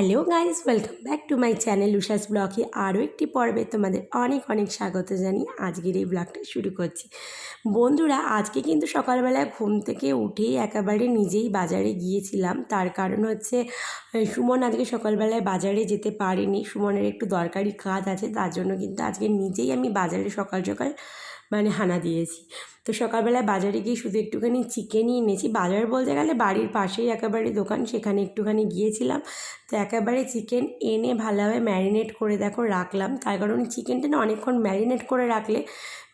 Hello guys, welcome back to my channel Ushas ব্লগে আরও একটি পর্বে তোমাদের অনেক অনেক স্বাগত জানিয়ে আজকের এই ব্লগটা শুরু করছি। বন্ধুরা, আজকে কিন্তু সকালবেলা ঘুম থেকে উঠেই একেবারে নিজেই বাজারে গিয়েছিলাম। তার কারণ হচ্ছে সুমন আজকে সকালবেলায় বাজারে যেতে পারেনি। সুমনের একটু দরকারি কাজ আছে, তার জন্য কিন্তু আজকে নিজেই আমি বাজারে সকাল সকাল মানে হানা দিয়েছি। তো সকালবেলায় বাজারে গিয়ে শুধু একটুখানি চিকেনই এনেছি। বাজার বলতে গেলে বাড়ির পাশেই একেবারে দোকান, সেখানে একটুখানি গিয়েছিলাম। তো একেবারে চিকেন এনে ভালোভাবে ম্যারিনেট করে দেখো রাখলাম। তার কারণ চিকেনটা না অনেকক্ষণ ম্যারিনেট করে রাখলে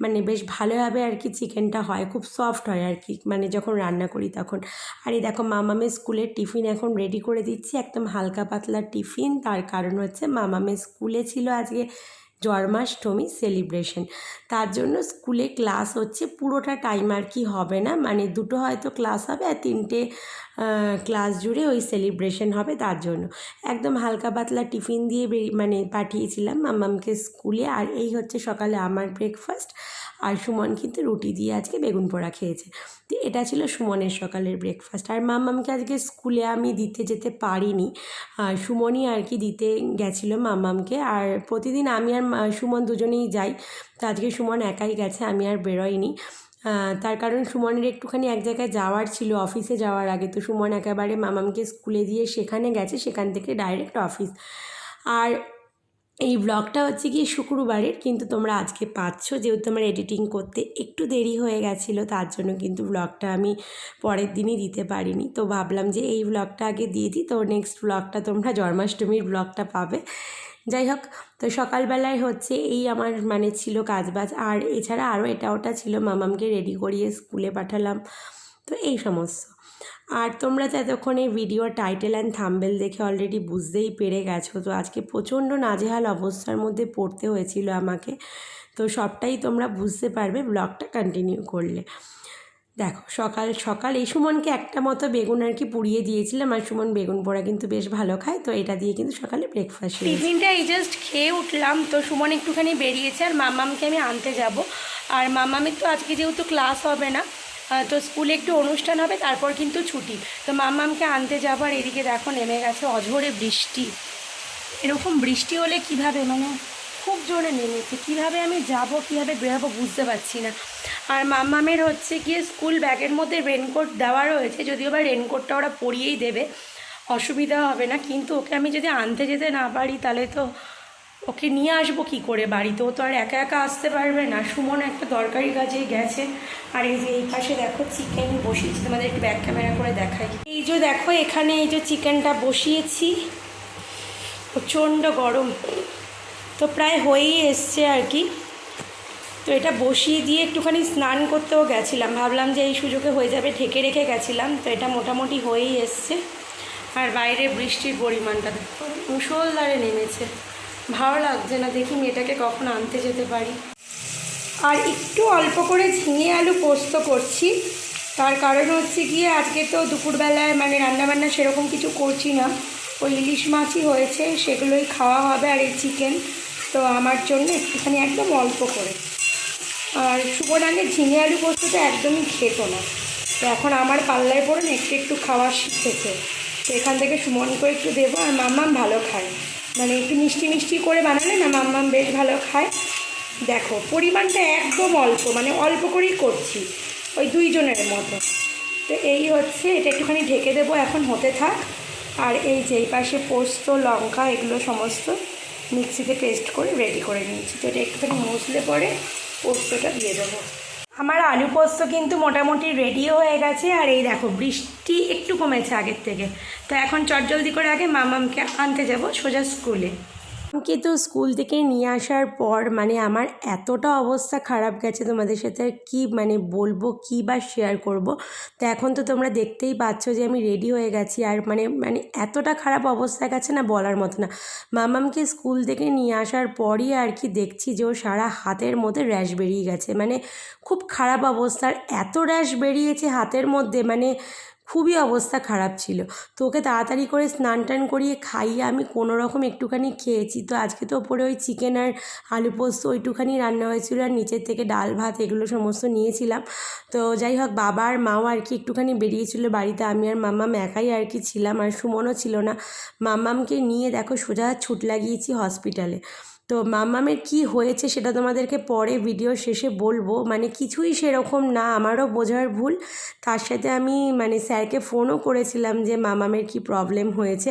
মানে বেশ ভালোভাবে আর কি চিকেনটা হয়, খুব সফট হয় আর কি মানে যখন রান্না করি তখন। আর এই দেখো মামামের স্কুলের টিফিন এখন রেডি করে দিচ্ছি, একদম হালকা পাতলা টিফিন। তার কারণ হচ্ছে মামামের স্কুলে ছিল আজকে জন্মাষ্টমী সেলিব্রেশন তার জন্য স্কুলে ক্লাস হচ্ছে, পুরোটা টাইম আর কি হবে না। মানে দুটো হয়তো ক্লাস হবে আর তিনটে ক্লাস জুড়ে ওই সেলিব্রেশন হবে তার জন্য। একদম হালকা পাতলা টিফিন দিয়ে মানে পাঠিয়েছিলাম মাম্মামকে স্কুলে। আর এই হচ্ছে সকালে আমার ব্রেকফাস্ট আর সুমন কিন্তু রুটি দিয়ে আজকে বেগুন পোড়া খেয়েছে। তো এটা ছিল সুমনের সকালের ব্রেকফাস্ট আর মাম্মামকে আজকে স্কুলে আমি দিতে যেতে পারিনি। সুমনই আর কি দিতে গেছিল মাম্মামকে আর প্রতিদিন আমি আর সুমন দুজনেই যাই। তো আজকে সুমন একাই গেছে আমি আর বেরোইনি। আহ, তার কারণ সুমনের একটুখানি এক জায়গায় যাওয়ার ছিল অফিসে যাওয়ার আগে। তো সুমন একেবারে মামামকে স্কুলে দিয়ে সেখানে গেছে, সেখান থেকে ডাইরেক্ট অফিস আর এই ব্লগটা হচ্ছে গিয়ে শুক্রবারের, কিন্তু তোমরা আজকে পাচ্ছ, যেহেতু আমার এডিটিং করতে একটু দেরি হয়ে গেছিল, তার জন্য কিন্তু ব্লগটা আমি পরের দিনই দিতে পারিনি। তো ভাবলাম যে এই ব্লগটা আগে দিয়ে দিই, তো নেক্সট ব্লগটা তোমরা জন্মাষ্টমীর ব্লগটা পাবে। যাই হোক তো সকালবেলায় হচ্ছে এই আমার মানে ছিল কাজবাজ। আর এছাড়া আরও এটা ওটা ছিল, মামামকে রেডি করিয়ে স্কুলে পাঠালাম। তো এই সমস্ত। আর তোমরা তো এতক্ষণে ভিডিও টাইটেল অ্যান্ড থাম্বেল দেখে অলরেডি বুঝতেই পেরে গেছো। তো আজকে প্রচণ্ড নাজেহাল অবস্থার মধ্যে পড়তে হয়েছিল আমাকে। তো সবটাই তোমরা বুঝতে পারবে ব্লগটা কন্টিনিউ করলে। দেখো, সকাল সকাল এই সুমনকে একটা মতো বেগুন আর কি পুড়িয়ে দিয়েছিলাম আর সুমন বেগুন পোড়া কিন্তু বেশ ভালো খায়, তো এটা দিয়ে কিন্তু সকালে ব্রেকফাস্ট টিফিনটা এই জাস্ট খেয়ে উঠলাম, তো সুমন একটুখানি বেরিয়েছে আর মামামকে আমি আনতে যাব। আর মামামের তো আজকে যেহেতু ক্লাস হবে না তো স্কুলে একটু অনুষ্ঠান হবে, তারপর কিন্তু ছুটি। তো মামামকে আনতে যাব আর এদিকে দেখো নেমে গেছে অঝোরে বৃষ্টি। এরকম বৃষ্টি হলে কীভাবে মানে খুব জোরে নেমেছে, কীভাবে আমি যাব, কীভাবে বেরোবো বুঝতে পারছি না। আর মামামের হচ্ছে গিয়ে স্কুল ব্যাগের মধ্যে রেনকোট দেওয়া রয়েছে, যদিও বা রেনকোটটা ওরা পরিয়েই দেবে, অসুবিধা হবে না, কিন্তু ওকে আমি যদি আনতে যেতে না পারি, তাহলে তো ওকে নিয়ে আসব কি করে বাড়িতে ও তো আর একা একা আসতে পারবে না। সুমন একটা দরকারি কাজে গেছে, আর এই যে এই পাশে দেখো চিকেন বসিয়েছি, তোমাদের একটু ব্যাক ক্যামেরা করে দেখাই। এই যে দেখো, এখানে এই যে চিকেনটা বসিয়েছি, প্রচণ্ড গরম, তো প্রায় হয়েই এসছে আর কি। তো এটা বসিয়ে দিয়ে একটুখানি স্নান করতেও গেছিলাম। ভাবলাম যে এই সুযোগে হয়ে যাবে, ঢেকে রেখে গেছিলাম, তো এটা মোটামুটি হয়েই এসছে। আর বাইরে বৃষ্টির পরিমাণটা মুসলধারে নেমেছে। ভালো লাগছে না, দেখি মেয়েটাকে কখন আনতে যেতে পারি। আর একটু অল্প করে ঝিঙে আলু পোস্ত করছি। তার কারণ হচ্ছে গিয়ে আজকে তো দুপুরবেলায় মানে রান্নাবান্না সেরকম কিছু করছি না। ওই ইলিশ মাছই হয়েছে, সেগুলোই খাওয়া হবে আর এই চিকেন তো আমার জন্য একটুখানি একদম অল্প করে। আর শুভর আগে ঝিঙে আলু পোস্তটা একদমই খেত না। তো এখন আমার পাল্লায় পড়ে না, একটু একটু খাওয়া শিখেছে। তো এখান থেকে সুমনকে একটু দেবো আর মাম্মাম ভালো খায়। মানে একটু মিষ্টি মিষ্টি করে বানালে না মাম্মাম বেশ ভালো খায়। দেখো, পরিমাণটা একদম অল্প মানে অল্প করেই করছি, ওই দুইজনের মতো। তো এই হচ্ছে, এটা একটুখানি ঢেকে দেবো, এখন হতে থাক। আর এই যে পাশে পোস্ত, লঙ্কা, এগুলো সমস্ত মিক্সিতে পেস্ট করে রেডি করে নিয়েছি। তো এটা একটুখানি মুছলে পরে পোস্তটা দিয়ে দেবো। আমার আলু পোস্ত কিন্তু মোটামুটি রেডিও হয়ে গেছে, আর এই দেখো বৃষ্টি একটু কমেছে আগের থেকে। তো এখন চটজলদি করে আগে মামামকে আনতে যাব সোজা স্কুলে আমাকে তো স্কুল থেকে নিয়ে আসার পর মানে আমার এতটা অবস্থা খারাপ গেছে তোমাদের সাথে আর কী মানে বলব, কী বা শেয়ার করব। তো এখন তো তোমরা দেখতেই পাচ্ছ যে আমি রেডি হয়ে গেছি আর মানে মানে এতটা খারাপ অবস্থা গেছে না বলার মতো না। মামামকে স্কুল থেকে নিয়ে আসার পরই আর কি দেখছি যে ও সারা হাতের মধ্যে র্যাশ বেরিয়ে গেছে। মানে খুব খারাপ অবস্থার এত র্যাশ বেরিয়েছে হাতের মধ্যে মানে খুবই অবস্থা খারাপ ছিল। তো ওকে তাড়াতাড়ি করে স্নান টান করিয়ে খাইয়ে আমি কোনো রকম একটুখানি খেয়েছি। তো আজকে তো ওপরে ওই চিকেন আর আলু পোস্ত ওইটুখানি রান্না হয়েছিল আর নিচের থেকে ডাল, ভাত এগুলো সমস্ত নিয়েছিলাম। তো যাই হোক, বাবা আর মাও আর কি একটুখানি বেরিয়েছিল বাড়িতে। আমি আর মাম্মাম একাই আর কি ছিলাম আর সুমনও ছিল না। মাম্মামকে নিয়ে দেখো সোজা ছুট লাগিয়েছি হসপিটালে তো মাম্মামের কি হয়েছে সেটা তোমাদেরকে পরে ভিডিও শেষে বলব। মানে কিছুই সেরকম না, আমারও বোঝার ভুল। তার সাথে আমি মানে স্যারকে ফোনও করেছিলাম যে মামামের কি প্রবলেম হয়েছে?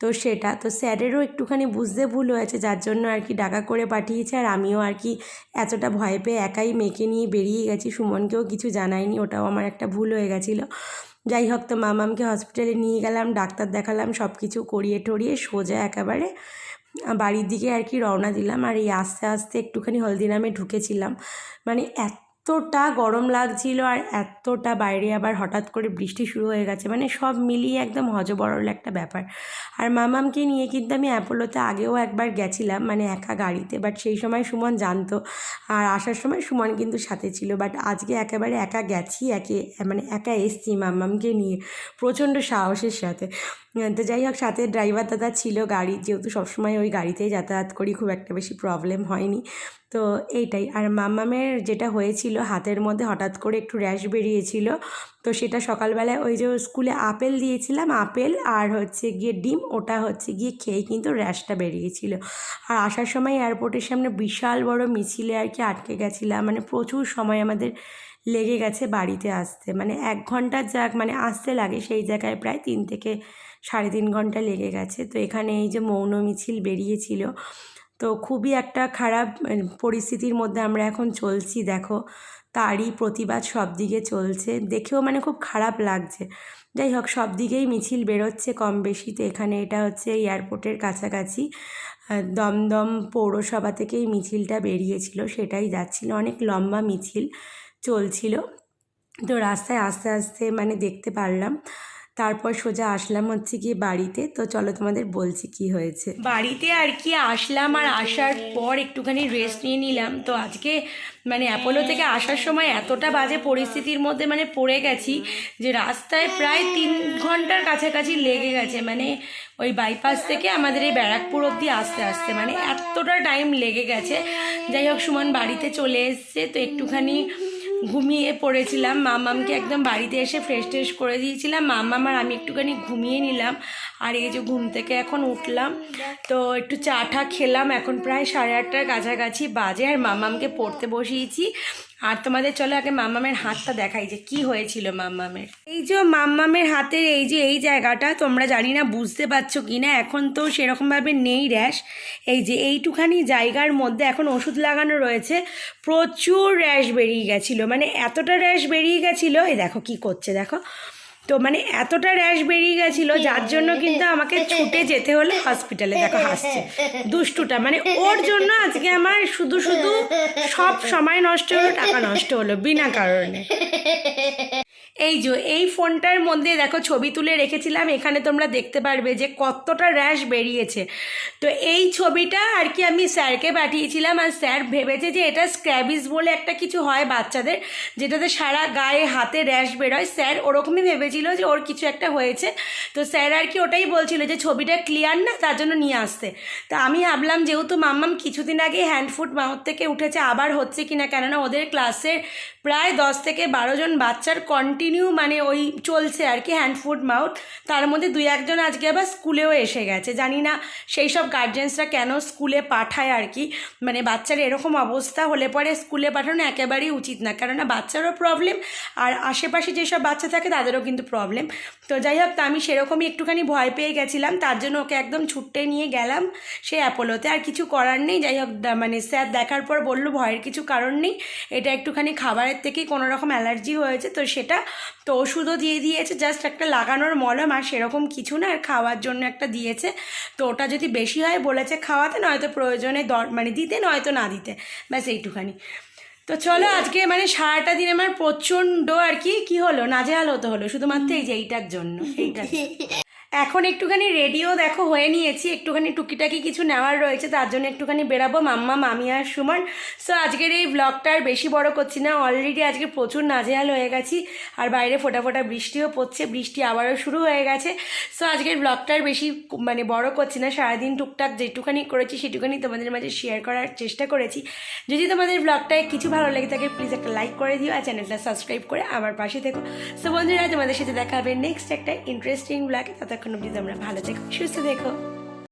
তো সেটা, তো স্যারেরও একটুখানি বুঝতে ভুল হয়েছে, যার জন্য আর কি ডাকা করে পাঠিয়েছে। আর আমিও আর কি এতটা ভয় পেয়ে একাই মেয়েকে নিয়ে বেরিয়ে গেছি। সুমনকেও কিছু জানাইনি, ওটাও আমার একটা ভুল হয়ে গেছিল। যাই হোক তো মামামকে হসপিটালে নিয়ে গেলাম, ডাক্তার দেখালাম সব কিছু করিয়ে টরিয়ে সোজা একেবারে বাড়ির দিকে আর কি রওনা দিলাম। আর এই আস্তে আস্তে একটুখানি হলদিরামে ঢুকেছিলাম। মানে এতটা গরম লাগছিল আর এতটা বাইরে আবার হঠাৎ করে বৃষ্টি শুরু হয়ে গেছে। মানে সব মিলিয়ে একদম হজবরল একটা ব্যাপার। আর মামামকে নিয়ে কিন্তু আমি অ্যাপোলোতে আগেও একবার গেছিলাম মানে একা গাড়িতে। বাট সেই সময় সুমন জানতো। আর আসার সময় সুমন কিন্তু সাথে ছিল। বাট আজকে একেবারে একা গেছি, একে মানে একা এসছি মামামকে নিয়ে প্রচণ্ড সাহসের সাথে। তো যাই হোক, সাথে ড্রাইভার দাদা ছিল গাড়ি, যেহেতু সবসময় ওই গাড়িতেই যাতায়াত করি, খুব একটা বেশি প্রবলেম হয়নি। তো এইটাই। আর মাম্মামের যেটা হয়েছিল, হাতের মধ্যে হঠাৎ করে একটু র্যাশ বেরিয়েছিল, তো সেটা সকালবেলায় ওই যে স্কুলে আপেল দিয়েছিলাম, আপেল আর হচ্ছে গিয়ে ডিম, ওটা হচ্ছে গিয়ে খেয়ে কিন্তু র্যাশটা বেরিয়েছিল। আর আসার সময় এয়ারপোর্টের সামনে বিশাল বড় মিছিলে আর কি আটকে গেছিলাম মানে প্রচুর সময় আমাদের লেগে গেছে বাড়িতে আসতে। মানে এক ঘণ্টার যাক মানে আসতে লাগে সেই জায়গায় প্রায় তিন থেকে সাড়ে তিন ঘণ্টা লেগে গেছে। তো এখানে এই যে মৌন মিছিল বেরিয়েছিল। তো খুবই একটা খারাপ পরিস্থিতির মধ্যে আমরা এখন চলছি। দেখো, তারই প্রতিবাদ সব দিকে চলছে। দেখেও মানে খুব খারাপ লাগছে। যাই হোক সব দিকেই মিছিল বেরোচ্ছে কম বেশি। তো এখানে এটা হচ্ছে এয়ারপোর্টের কাছাকাছি। দমদম পৌরসভা থেকেই মিছিলটা বেরিয়েছিল, সেটাই যাচ্ছিল। অনেক লম্বা মিছিল। চলছিল। তো রাস্তায় আস্তে আস্তে মানে দেখতে পারলাম। তারপর সোজা আসলাম হচ্ছে গিয়ে বাড়িতে। তো চলো তোমাদের বলছি কি হয়েছে। বাড়িতে আর কি আসলাম আর আসার পর একটুখানি রেস্ট নিয়ে নিলাম। তো আজকে মানে অ্যাপোলো থেকে আসার সময় এতটা বাজে পরিস্থিতির মধ্যে মানে পড়ে গেছি যে রাস্তায় প্রায় তিন ঘণ্টার কাছাকাছি লেগে গেছে। মানে ওই বাইপাস থেকে আমাদের এই ব্যারাকপুর অবধি আসতে আসতে মানে এতটা টাইম লেগে গেছে। যাই হোক, সুমন বাড়িতে চলে এসছে। তো একটুখানি ঘুমিয়ে পড়েছিলাম। মামামকে একদম বাড়িতে এসে ফ্রেশ ট্রেশ করে দিয়েছিলাম। মামাম আর আমি একটুখানি ঘুমিয়ে নিলাম। আর এই যে ঘুম থেকে এখন উঠলাম। তো একটু চা ঠা খেলাম। এখন প্রায় সাড়ে আটটার কাছাকাছি বাজে। আর মামামকে পড়তে বসিয়েছি। আর তোমাদের চলো আগে মাম্মামের হাতটা দেখাই যে কি হয়েছিল মাম্মামের। এই যে মাম্মামের হাতের এই যে এই জায়গাটা, তোমরা জানি না, বুঝতে পারছ কি না এখন তো সেরকমভাবে নেই র্যাশ। এই যে এইটুখানি জায়গার মধ্যে এখন ওষুধ লাগানো রয়েছে, প্রচুর র্যাশ বেরিয়ে গেছিল। মানে এতটা র্যাশ বেরিয়ে গেছিল, এই দেখো কি করছে, দেখো। তো মানে এতটা র্যাশ বেরিয়ে গেছিল যার জন্য কিন্তু আমাকে ছুটে যেতে হলো হসপিটালে দেখো হাসছে। দুষ্টুটা। মানে ওর জন্য আজকে আমার শুধু শুধু সব সময় নষ্ট হলো টাকা নষ্ট হলো বিনা কারণে। এই যে, এই ফোনটার মধ্যে দেখো ছবি তুলে রেখেছিলাম, এখানে তোমরা দেখতে পারবে যে কতটা র্যাশ বেরিয়েছে। তো এই ছবিটা আর কি আমি স্যারকে পাঠিয়েছিলাম, আর স্যার ভেবেছে যে এটা স্ক্র্যাবিস বলে একটা কিছু হয় বাচ্চাদের, যেটাতে সারা গায়ে হাতে র্যাশ বেরোয়। স্যার ওরকমই ভেবেছিল যে ওর কিছু একটা হয়েছে। তো স্যার আর কি ওটাই বলছিল যে ছবিটা ক্লিয়ার না, তার জন্য নিয়ে আসতে। তা আমি ভাবলাম যেহেতু মাম্মাম কিছুদিন আগে হ্যান্ড ফুট মাউথ থেকে উঠেছে, আবার হচ্ছে কিনা, কেননা ওদের ক্লাসের প্রায় দশ থেকে বারো জন বাচ্চার কন্টিনিউ মানে ওই চলছে আর কি হ্যান্ড ফুড মাউথ তার মধ্যে দুই একজন আজকে আবার স্কুলেও এসে গেছে। জানি না সেই সব গার্জেন্সরা কেন স্কুলে পাঠায় আর কি। মানে বাচ্চার এরকম অবস্থা হলে পরে স্কুলে পাঠানো একেবারেই উচিত না। কেননা বাচ্চারও প্রবলেম আর আশেপাশে যেসব বাচ্চা থাকে তাদেরও কিন্তু প্রবলেম তো যাই হোক, তা আমি সেরকমই একটুখানি ভয় পেয়ে গেছিলাম। তার জন্য ওকে একদম ছুট্টে নিয়ে গেলাম সে অ্যাপোলোতে। আর কিছু করার নেই। যাই হোক মানে স্যার দেখার পর বলল, ভয়ের কিছু কারণ নেই। এটা একটুখানি খাবারের থেকেই কোনো রকম অ্যালার্জি হয়েছে। তো সেটা তো ওষুধও দিয়ে দিয়েছে জাস্ট একটা লাগানোর মলম আর সেরকম কিছু না, আর খাওয়ার জন্য একটা দিয়েছে। তো ওটা যদি বেশি হয় বলেছে খাওয়াতে, নয়তো প্রয়োজনে দর মানে দিতে, নয়তো না দিতে। ব্যাস এইটুখানি। তো চলো আজকে মানে সারাটা দিন আমার প্রচণ্ড আর কি কি হলো? নাজেহাল হতে হলো, শুধুমাত্র এই যে এইটার জন্য, এইটার এখন একটুখানি রেডিও দেখো, হয়ে নিয়েছি। একটুখানি টুকিটাকি কিছু নেওয়ার রয়েছে, তার জন্য একটুখানি বেরাবো, মাম্মা, মামি আর সুমন। সো আজকের এই ব্লগটা আর বেশি বড় করছি না অলরেডি আজকে প্রচুর নাজেহাল হয়ে গেছি, আর বাইরে ফোটা ফোটা বৃষ্টিও পড়ছে, বৃষ্টি আবারও শুরু হয়ে গেছে। সো আজকের ব্লগটা আর বেশি মানে বড় করছি না, সারাদিন টুকটাক যেটুখানি করেছি, সেটুখানি তোমাদের মাঝে শেয়ার করার চেষ্টা করেছি। যদি তোমাদের ব্লগটায় কিছু ভালো লেগে থাকে প্লিজ একটা লাইক করে দিও, আর চ্যানেলটা সাবস্ক্রাইব করে আমার পাশে থেকো। সো বন্ধুরা, তোমাদের সাথে দেখা হবে নেক্সট একটা ইন্টারেস্টিং ব্লগে ততক্ষণ অব্দি তোমরা ভালো থেকো সুস্থ থেকো।